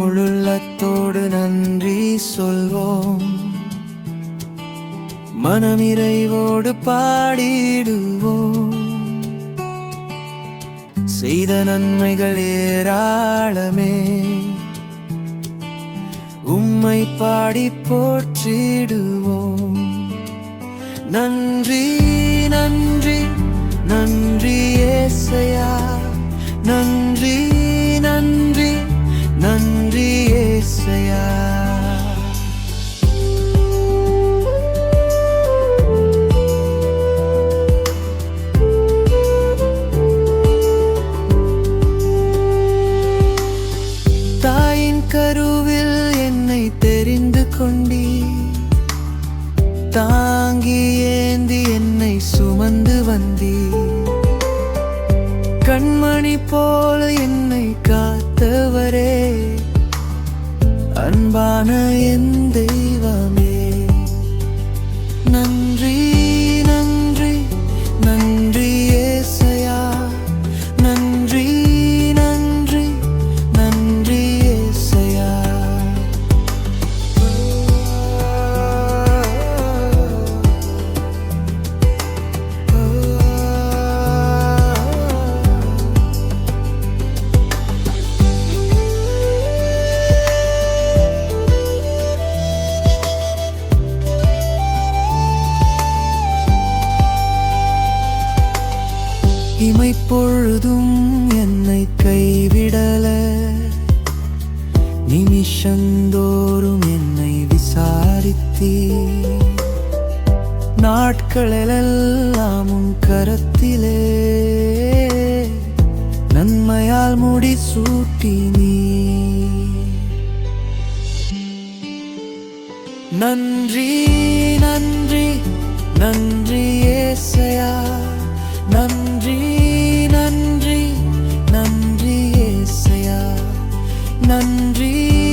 முழுள்ளத்தோடு நன்றி சொல்வோம். மனமிறைவோடு பாடிடுவோம். செய்த நன்மைகள் ஏராளமே. உம்மை பாடி போற்றிடுவோம். நன்றி நன்றி நன்றி ஏசையா. நன்றி கருவில் என்னை தெரிந்து கொண்டி தாங்கி ஏந்தி என்னை சுமந்து வந்தி கண்மணி போல என்னை காத்தவரே. அன்பான எந்த இமைப்பொழுதும் என்னை கைவிடல. நிமிஷந்தோறும் என்னை விசாரித்தீ நாட்களெல்லாம் உன் கரத்திலே. நன்மையால் முடி சூட்டி நீ நன்றி நன்றி நன்றி ஏசையா. நன்றி.